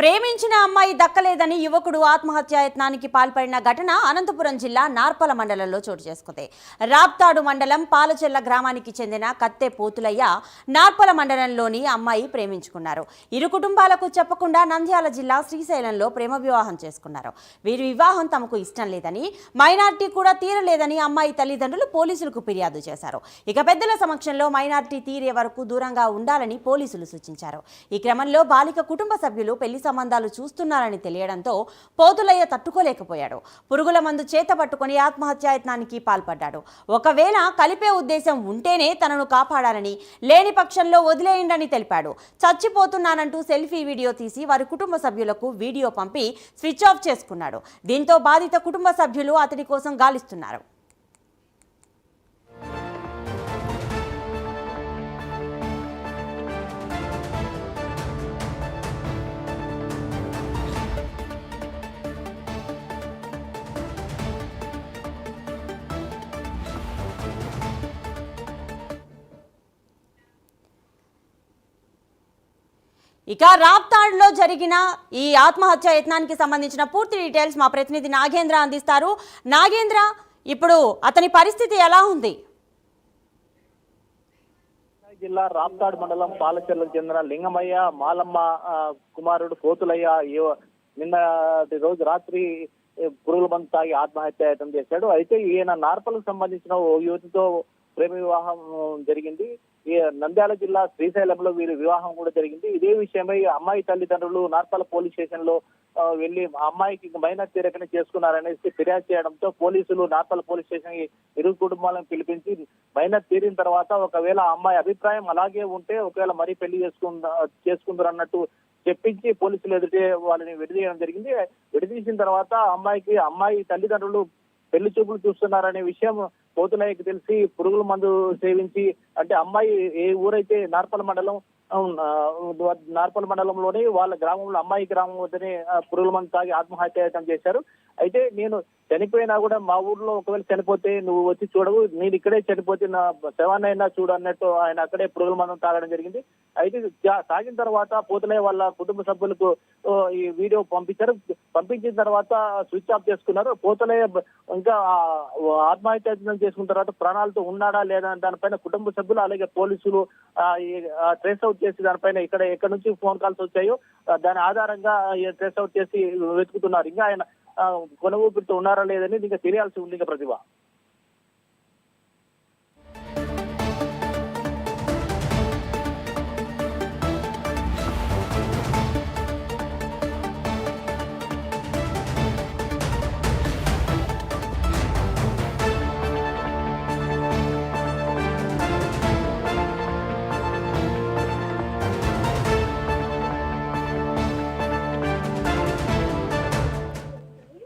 ప్రేమించిన అమ్మాయి దక్కలేదని యువకుడు ఆత్మహత్యాయత్నానికి పాల్పడిన ఘటన అనంతపురం జిల్లా నార్పల మండలంలో చోటు చేసుకుంది. రాప్తాడు మండలం పాలచెల్ల గ్రామానికి చెందిన కత్తె పోతులయ్య నార్పల మండలంలోని అమ్మాయి ప్రేమించుకున్నారు. ఇరు కుటుంబాలకు చెప్పకుండా నంద్యాల జిల్లా శ్రీశైలంలో ప్రేమ వివాహం చేసుకున్నారు. వీరి వివాహం తమకు ఇష్టం లేదని మైనార్టీ కూడా తీరలేదని అమ్మాయి తల్లిదండ్రులు పోలీసులకు ఫిర్యాదు చేశారు. ఇక పెద్దల సమక్షంలో మైనార్టీ తీరే వరకు దూరంగా ఉండాలని పోలీసులు సూచించారు. ఈ క్రమంలో బాలిక కుటుంబ సభ్యులు పెళ్ళి సంబంధాలు చూస్తున్నారని తెలియడంతో పోతులయ్య తట్టుకోలేకపోయాడు. పురుగుల మందు చేత పట్టుకుని ఆత్మహత్యాయత్నానికి పాల్పడ్డాడు. ఒకవేళ కలిపే ఉద్దేశం ఉంటేనే తనను కాపాడాలని లేని పక్షంలో వదిలేయండని తెలిపాడు. చచ్చిపోతున్నానంటూ సెల్ఫీ వీడియో తీసి వారి కుటుంబ సభ్యులకు వీడియో పంపి స్విచ్ ఆఫ్ చేసుకున్నాడు. దీంతో బాధిత కుటుంబ సభ్యులు అతడి కోసం గాలిస్తున్నారు. ఇక రాప్తాడ్లో జరిగిన ఈ ఆత్మహత్య యత్నానికి సంబంధించిన పూర్తి డీటెయిల్స్ మా ప్రతినిధి నాగేంద్ర అందిస్తారు. నాగేంద్ర ఇప్పుడు అతని పరిస్థితి ఎలా ఉంది? జిల్లా రాప్తాడ్ మండలం పాలచెర్లకు చెందిన లింగమయ్య మాలమ్మ కుమారుడు కోతులయ్య నిన్న రోజు రాత్రి పురుగుల మందు తాగి ఆత్మహత్యాయత్నం చేశాడు. అయితే ఈయన నార్పలకు సంబంధించిన ఓ యువతితో ప్రేమ వివాహం జరిగింది. ఈ నంద్యాల జిల్లా శ్రీశైలంలో వీరి వివాహం కూడా జరిగింది. ఇదే విషయమై అమ్మాయి తల్లిదండ్రులు నార్పల పోలీస్ స్టేషన్లో వెళ్ళి ఆ అమ్మాయికి మైనర్ తీరకని చేసుకున్నారనేసి ఫిర్యాదు చేయడంతో పోలీసులు నార్పల పోలీస్ స్టేషన్ ఇరు కుటుంబాలను పిలిపించి మైనర్ తీరిన తర్వాత ఒకవేళ అమ్మాయి అభిప్రాయం అలాగే ఉంటే ఒకవేళ మరీ పెళ్ళి చేసుకుందా చేసుకుందరు అన్నట్టు చెప్పించి పోలీసులు ఎదుటే వాళ్ళని విడదీయడం జరిగింది. విడదీసిన తర్వాత అమ్మాయికి అమ్మాయి తల్లిదండ్రులు పెళ్ళి చూపులు చూస్తున్నారనే విషయం పోతున్నాయి తెలిసి పురుగుల మందు సేవించి అంటే అమ్మాయి ఏ ఊరైతే నార్పల మండలం నార్పల మండలంలోనే వాళ్ళ గ్రామంలో అమ్మాయి గ్రామం వద్దనే పురుగుల మందు తాగి ఆత్మహత్యాయత్నం చేశారు. అయితే నేను చనిపోయినా కూడా మా ఊర్లో ఒకవేళ చనిపోతే నువ్వు వచ్చి చూడవు నేను ఇక్కడే చనిపోతే నా శవాన్ని అయినా చూడు అన్నట్టు ఆయన అక్కడే పురుగుల మందం తాగడం జరిగింది. అయితే తాగిన తర్వాత పోతులయ్య వాళ్ళ కుటుంబ సభ్యులకు ఈ వీడియో పంపించారు. పంపించిన తర్వాత స్విచ్ ఆఫ్ చేసుకున్నారు. పోతలయ్య ఇంకా ఆత్మహత్యాయత్నం చేసుకున్న తర్వాత ప్రాణాలతో ఉన్నాడా లేదా దానిపైన కుటుంబ సభ్యులు అలాగే పోలీసులు ట్రేస్ అవుట్ చేసి దానిపైన ఇక్కడ ఎక్కడి నుంచి ఫోన్ కాల్స్ వచ్చాయో దాని ఆధారంగా ట్రేస్ అవుట్ చేసి వెతుకుతున్నారు. ఇంకా ఆయన ఆ, ఉన్నారా లేదని ఇంకా తెలియాల్సి ఉంది ఇంకా ప్రతిభ.